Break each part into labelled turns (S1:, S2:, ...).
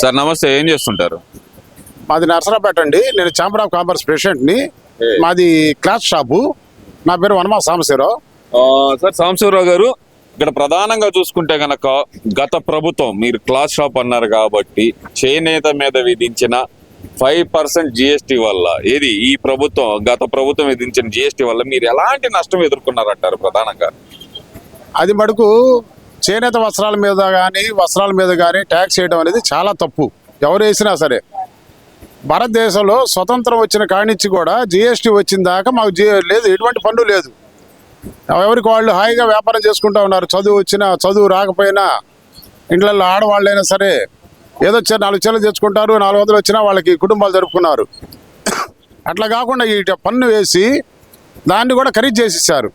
S1: Sir నమస్తే ఏం చేస్తుంటారు?
S2: మాది నరసరాపేట అండి. నేను ఛాంబర్ ఆఫ్ కామర్స్
S1: ఏ.
S2: మాది క్లాత్ షాపు. నా పేరు వనమా సాంబశివరావు.
S1: సార్ సాంబశివరావు గారు ఇక్కడ ప్రధానంగా చూసుకుంటే గనక గత ప్రభుత్వం మీరు క్లాస్ షాప్ అన్నారు కాబట్టి చేనేత మీద విధించిన ఫైవ్ పర్సెంట్ జిఎస్టి వల్ల ఏది ఈ ప్రభుత్వం గత ప్రభుత్వం విధించిన జిఎస్టి వల్ల మీరు ఎలాంటి నష్టం ఎదుర్కొన్నారంటారు ప్రధానంగా?
S2: అది మటుకు చేనేత వస్త్రాల మీద కానీ వస్త్రాల మీద కానీ ట్యాక్స్ చేయడం అనేది చాలా తప్పు. ఎవరు వేసినా సరే. భారతదేశంలో స్వతంత్రం వచ్చిన కాడి కూడా జిఎస్టీ వచ్చిన దాకా మాకు జి లేదు ఎటువంటి పన్ను లేదు. ఎవరికి వాళ్ళు హాయిగా వ్యాపారం చేసుకుంటూ ఉన్నారు. చదువు వచ్చినా చదువు రాకపోయినా ఇండ్లలో ఆడవాళ్ళైనా సరే ఏదో వచ్చే నాలుగు చీరలు తెచ్చుకుంటారు నాలుగు వందలు వచ్చినా వాళ్ళకి కుటుంబాలు జరుపుకున్నారు. అట్లా కాకుండా ఈ పన్ను వేసి దాన్ని కూడా ఖరీదు చేసేసారు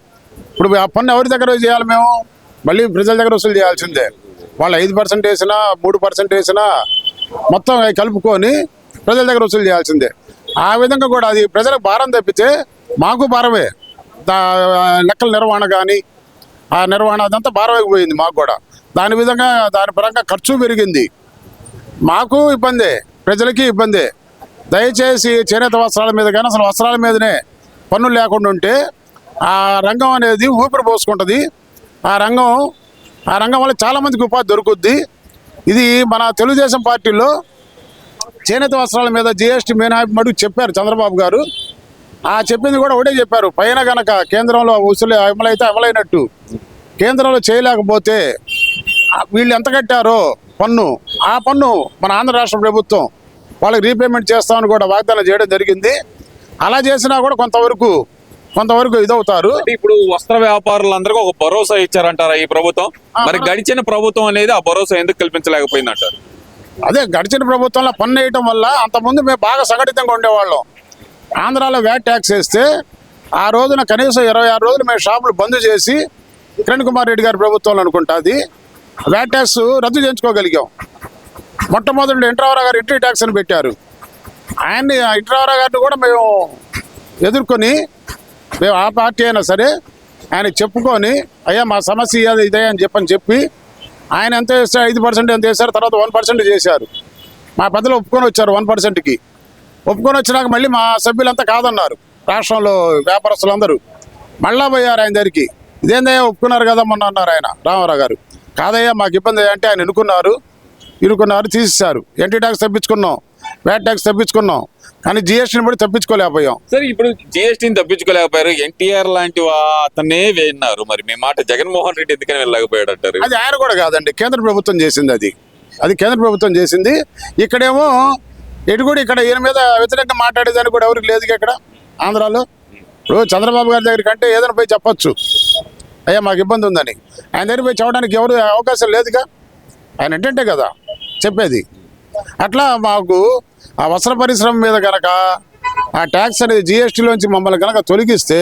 S2: ఇప్పుడు ఆ పన్ను ఎవరి దగ్గర చేయాలి మేము? మళ్ళీ ప్రజల దగ్గర వసూలు చేయాల్సిందే. వాళ్ళు ఐదు పర్సెంట్ వేసినా మూడు పర్సెంట్ వేసినా మొత్తం అవి కలుపుకొని ప్రజల దగ్గర వసూలు చేయాల్సిందే. ఆ విధంగా కూడా అది ప్రజలకు భారం తప్పితే మాకు భారమే. లెక్కల నిర్వహణ కానీ ఆ నిర్వహణ అదంతా భారమైపోయింది మాకు కూడా. దాని విధంగా దాని పరంగా ఖర్చు పెరిగింది. మాకు ఇబ్బందే ప్రజలకి ఇబ్బందే. దయచేసి చేనేత వస్త్రాల మీద కానీ అసలు వస్త్రాల మీదనే పన్నులు లేకుండా ఉంటే ఆ రంగం అనేది ఊపిరి పోసుకుంటుంది. ఆ రంగం ఆ రంగం వల్ల చాలామందికి ఉపాధి దొరుకుద్ది. ఇది మన తెలుగుదేశం పార్టీలో చేనేత వస్త్రాల మీద జిఎస్టీ మినహాయింపు మడుగు చెప్పారు చంద్రబాబు గారు. ఆ చెప్పింది కూడా ఒకటే చెప్పారు. పైన గనక కేంద్రంలో వసూలు అమలైతే అమలైనట్టు. కేంద్రంలో చేయలేకపోతే వీళ్ళు ఎంత కట్టారో పన్ను. ఆ పన్ను మన ఆంధ్ర రాష్ట్ర ప్రభుత్వం వాళ్ళకి రీపేమెంట్ చేస్తామని కూడా వాగ్దానం చేయడం జరిగింది. అలా చేసినా కూడా కొంతవరకు కొంతవరకు ఇదవుతారు.
S1: ఇప్పుడు వస్త్ర వ్యాపారులందరికీ ఒక భరోసా ఇచ్చారంటారా ఈ ప్రభుత్వం? మరి గడిచిన ప్రభుత్వం అనేది ఆ భరోసా ఎందుకు కల్పించలేకపోయింది అంటారు
S2: అదే గడిచిన ప్రభుత్వంలో పన్ను వేయటం వల్ల అంతకుముందు మేము బాగా సంఘటితంగా ఉండేవాళ్ళం. ఆంధ్రాలో వ్యాట్ ట్యాక్స్ వేస్తే ఆ రోజున కనీసం ఇరవై ఆరు రోజులు మేము షాపులు బంద్ చేసి కిరణ్ కుమార్ రెడ్డి గారి ప్రభుత్వంలో అనుకుంటా అది వ్యాట్ ట్యాక్స్ రద్దు చేయించుకోగలిగాం. మొట్టమొదటి ఇంట్రావరా గారు ఎంట్రీ ట్యాక్స్ అని పెట్టారు. ఆయన్ని ఇంట్రావరా గారిని కూడా మేము ఎదుర్కొని మేము ఆ పార్టీ అయినా సరే ఆయన చెప్పుకొని అయ్యా మా సమస్య ఇదే అని చెప్పని చెప్పి ఆయన ఎంత వేస్తారు ఐదు పర్సెంట్ ఎంత వేశారు తర్వాత వన్ పర్సెంట్ చేశారు. మా పెద్దలు ఒప్పుకొని వచ్చారు వన్ పర్సెంట్కి. ఒప్పుకొని వచ్చినాక మళ్ళీ మా సభ్యులంతా కాదన్నారు రాష్ట్రంలో వ్యాపారస్తులందరూ. మళ్ళా పోయారు ఆయన దగ్గరికి. ఇదేందయ్యా ఒప్పుకున్నారు కదా మొన్న అన్నారు ఆయన రామారావు గారు. కాదయ్యా మాకు ఇబ్బంది అంటే ఆయన ఎన్నుకున్నారు ఇరుకున్నారు తీసేశారు. ఎంటీ ట్యాక్స్ తప్పించుకున్నాం వ్యాట్ ట్యాక్స్ తప్పించుకున్నాం. కానీ జిఎస్టీని కూడా తప్పించుకోలేకపోయాం.
S1: సరే ఇప్పుడు జిఎస్టీని తప్పించుకోలేకపోయారు. ఎన్టీఆర్ లాంటి అతనే విన్నారు మరి మీ మాట జగన్మోహన్ రెడ్డి ఎందుకని వెళ్ళలేకపోయాడు అంటారు
S2: అది ఆయన కూడా కాదండి. కేంద్ర ప్రభుత్వం చేసింది అది. అది కేంద్ర ప్రభుత్వం చేసింది. ఇక్కడేమో ఎటు కూడా ఇక్కడ ఈయన మీద వ్యతిరేకంగా మాట్లాడేదానికి కూడా ఎవరికి లేదు ఇక్కడ ఆంధ్రాలో. ఇప్పుడు చంద్రబాబు గారి దగ్గరికి అంటే ఏదైనా పోయి చెప్పొచ్చు. అయ్యా మాకు ఇబ్బంది ఉందని. ఆయన దగ్గర పోయి చెప్పడానికి ఎవరు అవకాశం లేదుగా. ఆయన ఏంటంటే కదా చెప్పేది. అట్లా మాకు ఆ వస్త్ర పరిశ్రమ మీద కనుక ఆ ట్యాక్స్ అనేది జిఎస్టీలోంచి మమ్మల్ని కనుక తొలగిస్తే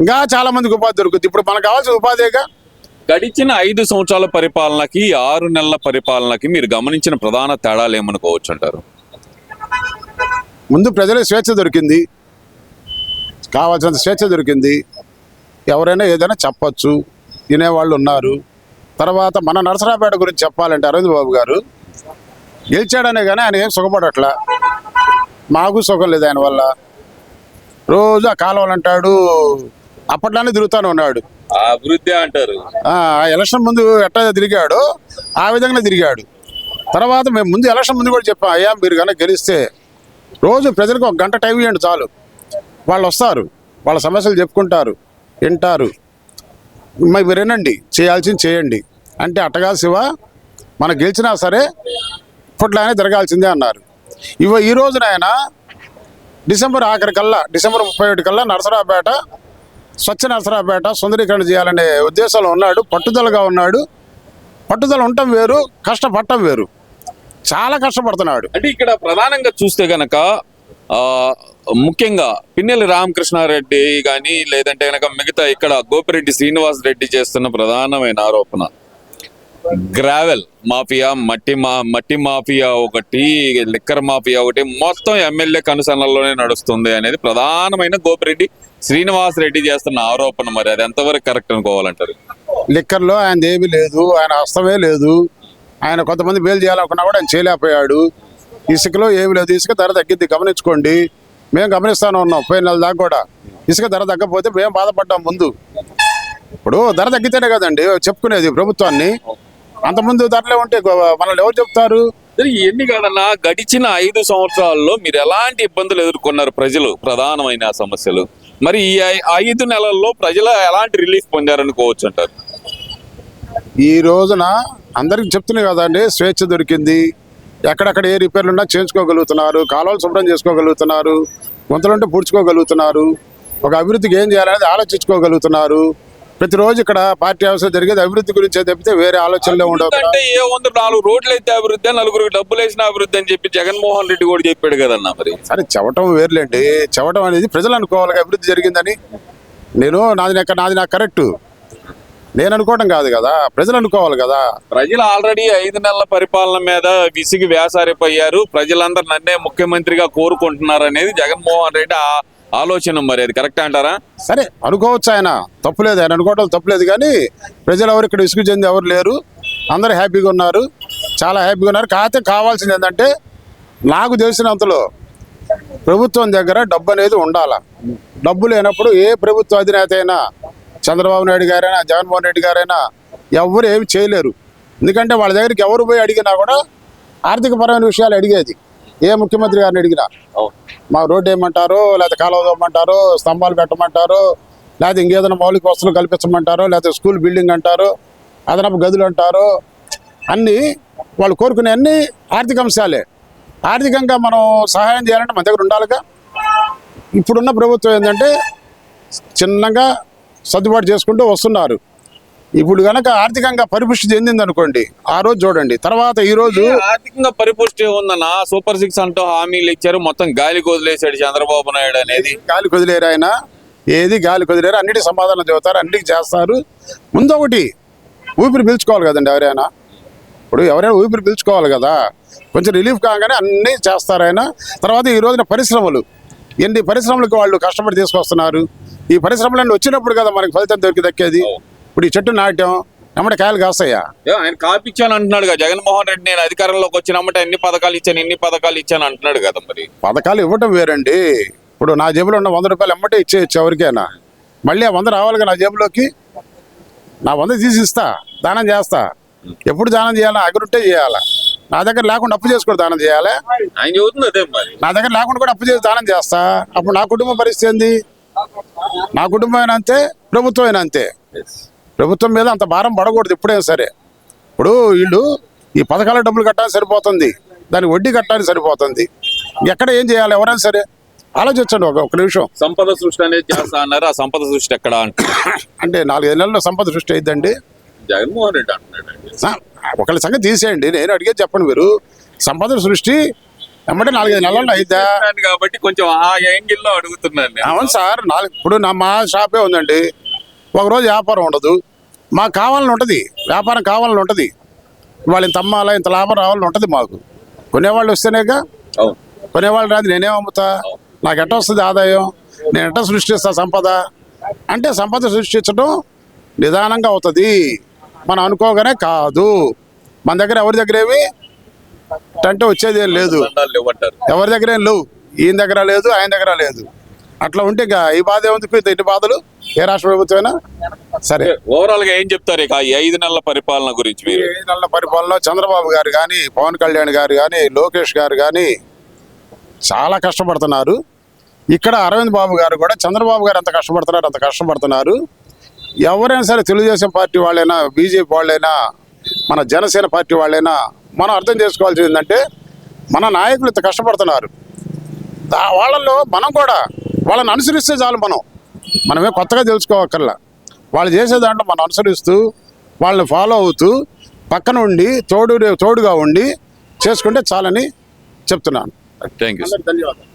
S2: ఇంకా చాలా మందికి ఉపాధి దొరుకుతుంది. ఇప్పుడు మనకు కావాల్సిన ఉపాధిగా
S1: గడిచిన ఐదు సంవత్సరాల పరిపాలనకి ఆరు నెలల పరిపాలనకి మీరు గమనించిన ప్రధాన తేడాలు ఏమనుకోవచ్చు అంటారు?
S2: ముందు ప్రజలకు స్వేచ్ఛ దొరికింది. కావాల్సినంత స్వేచ్ఛ దొరికింది. ఎవరైనా ఏదైనా చెప్పచ్చు. వినేవాళ్ళు ఉన్నారు. తర్వాత మన నరసరాపేట గురించి చెప్పాలంటే అరవింద్ బాబు గారు గెలిచాడనే కానీ ఆయన ఏం సుఖపడట్లా? మాకు సుఖం లేదు ఆయన వల్ల. రోజు ఆ కాలువలు అంటాడు అప్పట్లోనే తిరుగుతానే ఉన్నాడు.
S1: అభివృద్ధి అంటారు.
S2: ఎలక్షన్ ముందు ఎట్లా తిరిగాడో ఆ విధంగా తిరిగాడు. తర్వాత మేము ముందు ఎలక్షన్ ముందు కూడా చెప్పాం అయ్యా మీరు కనుక గెలిస్తే రోజు ప్రజలకు ఒక గంట టైం ఇవ్వండి చాలు. వాళ్ళు వస్తారు వాళ్ళ సమస్యలు చెప్పుకుంటారు వింటారు. మరి మీరు వినండి చేయాల్సింది చేయండి. అంటే అట్టగా శివ మనం గెలిచినా సరే ఇప్పట్లానే జరగాల్సిందే అన్నారు. ఇవ ఈ రోజున ఆయన డిసెంబర్ ఆఖరి కల్లా డిసెంబర్ ముప్పై ఒకటి కల్లా నరసరాపేట స్వచ్ఛ నరసరాపేట సుందరీకరణ చేయాలనే ఉద్దేశంలో ఉన్నాడు పట్టుదలగా ఉన్నాడు. పట్టుదల ఉండటం వేరు కష్టపడటం వేరు. చాలా కష్టపడుతున్నాడు.
S1: అంటే ఇక్కడ ప్రధానంగా చూస్తే గనక ముఖ్యంగా పిన్నెల్లి రామకృష్ణారెడ్డి కానీ లేదంటే కనుక మిగతా ఇక్కడ గోపిరెడ్డి శ్రీనివాస్ రెడ్డి చేస్తున్న ప్రధానమైన ఆరోపణ. గ్రావెల్ మాఫియా మట్టి మా మట్టి మాఫియా ఒకటి లిక్కర్ మాఫియా ఒకటి మొత్తం ఎమ్మెల్యే కనుసనల్లోనే నడుస్తుంది అనేది ప్రధానమైన గోపిరెడ్డి శ్రీనివాస్ రెడ్డి చేస్తున్న ఆరోపణ మరి. అది ఎంతవరకు కరెక్ట్ అనుకోవాలంటారు?
S2: లిక్కర్లో ఆయన ఏమీ లేదు ఆయన హస్తమే లేదు. ఆయన కొంతమంది మేలు చేయాలనుకున్నా కూడా ఆయన చేయలేకపోయాడు. ఇసుకలో ఏమి లేదు. ఇసుక ధర తగ్గింది. గమనించుకోండి. మేము గమనిస్తానే ఉన్నాం పోయిన నెల దాకా కూడా. ఇసుక ధర తగ్గకపోతే మేము బాధపడ్డాం ముందు. ఇప్పుడు ధర తగ్గితేనే కదండి చెప్పుకునేది ప్రభుత్వాన్ని. అంతకుముందు ధరలే ఉంటే మనల్ని ఎవరు చెప్తారు?
S1: ఎన్ని కాదన్నా గడిచిన ఐదు సంవత్సరాల్లో మీరు ఎలాంటి ఇబ్బందులు ఎదుర్కొన్నారు ప్రజలు? ప్రధానమైన సమస్యలు. మరి ఈ ఐదు నెలల్లో ప్రజలు ఎలాంటి రిలీఫ్ పొందారనుకోవచ్చు అంటారు
S2: ఈ రోజున అందరికి చెప్తున్నాయి కదండి స్వేచ్ఛ దొరికింది. ఎక్కడెక్కడ ఏ రిపేర్లు ఉన్నా చేయించుకోగలుగుతున్నారు కాలువలు శుభ్రం చేసుకోగలుగుతున్నారు గుంతలుంటే పూడ్చుకోగలుగుతున్నారు. ఒక అభివృద్ధికి ఏం చేయాలనేది ఆలోచించుకోగలుగుతున్నారు. ప్రతిరోజు ఇక్కడ పార్టీ అవసరం జరిగేది అభివృద్ధి గురించే తప్పితే వేరే ఆలోచనలే ఉండవు.
S1: అంటే ఏ వంద నాలుగు రోడ్లు అయితే అభివృద్ధి నలుగురికి డబ్బులు వేసిన అభివృద్ధి అని చెప్పి జగన్మోహన్ రెడ్డి కూడా చెప్పాడు కదన్నా మరి.
S2: సరే చెవటం వేర్లేండి. చెవటం అనేది ప్రజలు అనుకోవాలి అభివృద్ధి జరిగిందని. నేను నాది నాకు నాది నాకు కరెక్ట్. నేను అనుకోవడం కాదు కదా. ప్రజలు అనుకోవాలి కదా.
S1: ప్రజలు ఆల్రెడీ ఐదు నెలల పరిపాలన మీద విసిగి వేసారిపోయారు ప్రజలందరూ నన్నే ముఖ్యమంత్రిగా కోరుకుంటున్నారు అనేది జగన్మోహన్ రెడ్డి ఆ ఆలోచన మరి అది కరెక్ట్ అంటారా?
S2: సరే అనుకోవచ్చు ఆయన. తప్పులేదు ఆయన అనుకోవడం తప్పులేదు కానీ ప్రజలు ఎవరు ఇక్కడ విసుగు చెంది ఎవరు లేరు. అందరూ హ్యాపీగా ఉన్నారు. చాలా హ్యాపీగా ఉన్నారు. కాకపోతే కావాల్సింది ఏంటంటే నాకు తెలిసినంతలో ప్రభుత్వం దగ్గర డబ్బు అనేది ఉండాల? డబ్బు లేనప్పుడు ఏ ప్రభుత్వ అధినేత అయినా చంద్రబాబు నాయుడు గారైనా జగన్మోహన్ రెడ్డి గారైనా ఎవరు ఏమి చేయలేరు. ఎందుకంటే వాళ్ళ దగ్గరికి ఎవరు పోయి అడిగినా కూడా ఆర్థికపరమైన విషయాలు అడిగేది. ఏ ముఖ్యమంత్రి గారిని అడిగినా? మా రోడ్డు వేయమంటారు లేకపోతే కాలువ తవ్వమంటారు స్తంభాలు పెట్టమంటారు లేకపోతే ఇంకేదైనా మౌలిక వసతులు కల్పించమంటారు? లేకపోతే స్కూల్ బిల్డింగ్ అంటారు? అదనపు గదులు అంటారు? అన్నీ వాళ్ళు కోరుకునే అన్ని ఆర్థిక అంశాలే. ఆర్థికంగా మనం సహాయం చేయాలంటే మన దగ్గర ఉండాలిగా. ఇప్పుడున్న ప్రభుత్వం ఏంటంటే చిన్నగా సర్దుబాటు చేసుకుంటూ వస్తున్నారు. ఇప్పుడు కనుక ఆర్థికంగా పరిపుష్టి చెందింది అనుకోండి ఆ రోజు చూడండి. తర్వాత ఈ రోజు
S1: ఆర్థికంగా పరిపుష్టి ఉందన్న సూపర్ సిక్స్ అంటూ హామీలు ఇచ్చారు. మొత్తం గాలి వదిలేశాడు చంద్రబాబు నాయుడు అనేది.
S2: గాలి కుదిలేరు ఆయన? ఏది గాలి కుదిలేరు? అన్నిటికీ సమాధానం చెబుతారు అన్నిటికీ చేస్తారు. ముందు ఒకటి ఊపిరి పీల్చుకోవాలి కదండి ఎవరైనా. ఇప్పుడు ఎవరైనా ఊపిరి పీల్చుకోవాలి కదా. కొంచెం రిలీఫ్ కాగానే అన్నీ చేస్తారు ఆయన. తర్వాత ఈ రోజున పరిశ్రమలు. ఎన్ని పరిశ్రమలకు వాళ్ళు కష్టపడి తీసుకొస్తున్నారు? ఈ పరిశ్రమలన్నీ వచ్చినప్పుడు కదా మనకి ఫలితం దొరికి దక్కేది. ఇప్పుడు ఈ చెట్టు నాట్యం ఎమ్మటి కాయలు కాస్తాయా?
S1: ఆయన కాపిచ్చాను అంటున్నాడు కదా. జగన్మోహన్ రెడ్డి నేను అధికారంలోకి వచ్చినమ్మట ఎన్ని పథకాలు ఇచ్చాను ఎన్ని పథకాలు ఇచ్చాను అంటున్నాడు కదా మరి.
S2: పథకాలు ఇవ్వటం వేరండి. ఇప్పుడు నా జేబులో ఉన్న వంద రూపాయలు ఎమ్మటే ఇచ్చేయచ్చు ఎవరికైనా. మళ్ళీ ఆ వంద రావాలిగా నా జేబులోకి? నా వంద తీసి ఇస్తా దానం చేస్తా. ఎప్పుడు దానం చేయాలా? అగురుంటే చేయాలా? నా దగ్గర లేకుండా అప్పు చేసుకుని దానం చేయాలి?
S1: ఆయన మరి.
S2: నా దగ్గర లేకుండా కూడా అప్పు చేసి దానం చేస్తా. అప్పుడు నా కుటుంబ పరిస్థితి ఏంది? నా కుటుంబం అయినా అంతే ప్రభుత్వం అయినా అంతే ప్రభుత్వం మీద అంత భారం పడకూడదు ఎప్పుడైనా సరే. ఇప్పుడు వీళ్ళు ఈ పథకాల డబ్బులు కట్టాలని సరిపోతుంది. దానికి వడ్డీ కట్టాలని సరిపోతుంది. ఎక్కడ ఏం చేయాలి ఎవరైనా సరే? ఆలోచించండి ఒక ఒక నిమిషం.
S1: సంపద సృష్టి అనేది చేస్తా అన్నారు? ఆ సంపద సృష్టి ఎక్కడ
S2: అంటే. నాలుగైదు నెలల్లో సంపద సృష్టి అయిందండి
S1: జగన్మోహన్ రెడ్డి అంటున్నాడు
S2: ఒకళ్ళ సంగతి తీసేయండి. నేను అడిగేది చెప్పండి మీరు. సంపద సృష్టి ఎమ్మటే నాలుగైదు నెలల్లో అయిద్దా?
S1: కాబట్టి కొంచెం ఆ యాంగిల్లో అడుగుతున్నాను నేను.
S2: అవును సార్ నాలుగు ఇప్పుడు నా మా షాపే ఉందండి. ఒకరోజు వ్యాపారం ఉండదు. మాకు కావాలని ఉంటుంది. వ్యాపారం కావాలని ఉంటుంది. వాళ్ళు ఇంత అమ్మాలా ఇంత లాభం రావాలని ఉంటుంది మాకు. కొనేవాళ్ళు వస్తేనేగా కొనేవాళ్ళు రాదు నేనేం అమ్ముతా. నాకు ఎట్ట వస్తుంది ఆదాయం? నేను ఎట్ట సృష్టిస్తా సంపద? అంటే సంపద సృష్టించడం నిదానంగా అవుతుంది. మనం అనుకోగానే కాదు. మన దగ్గర ఎవరి దగ్గర ఏమి అంటే వచ్చేది ఏం లేదు. ఎవరి దగ్గర ఏం లేవు. ఈయన దగ్గర లేదు ఆయన దగ్గర లేదు. అట్లా ఉంటే ఇంకా ఈ బాధ ఏముంది? ఇన్ని బాధలు ఏ రాష్ట్ర ప్రభుత్వమైనా? సరే.
S1: ఓవరాల్గా ఏం చెప్తారు? ఇక ఈ ఐదు నెలల పరిపాలన గురించి మీరు.
S2: ఐదు నెలల పరిపాలనలో చంద్రబాబు గారు కానీ పవన్ కళ్యాణ్ గారు కానీ లోకేష్ గారు కానీ చాలా కష్టపడుతున్నారు. ఇక్కడ అరవింద్ బాబు గారు కూడా చంద్రబాబు గారు ఎంత కష్టపడుతున్నారు అంత కష్టపడుతున్నారు. ఎవరైనా సరే తెలుగుదేశం పార్టీ వాళ్ళైనా బీజేపీ వాళ్ళైనా మన జనసేన పార్టీ వాళ్ళైనా మనం అర్థం చేసుకోవాల్సింది ఏంటంటే మన నాయకులు ఇంత కష్టపడుతున్నారు. వాళ్ళల్లో మనం కూడా వాళ్ళని అనుసరిస్తే చాలు మనం. మనమే కొత్తగా తెలుసుకోవక్కర్లా. వాళ్ళు చేసే దాంట్లో మనం అనుసరిస్తూ వాళ్ళని ఫాలో అవుతూ పక్కన ఉండి తోడు తోడుగా ఉండి చేసుకుంటే చాలని చెప్తున్నాను.
S1: థ్యాంక్ యూ
S2: ధన్యవాదాలు.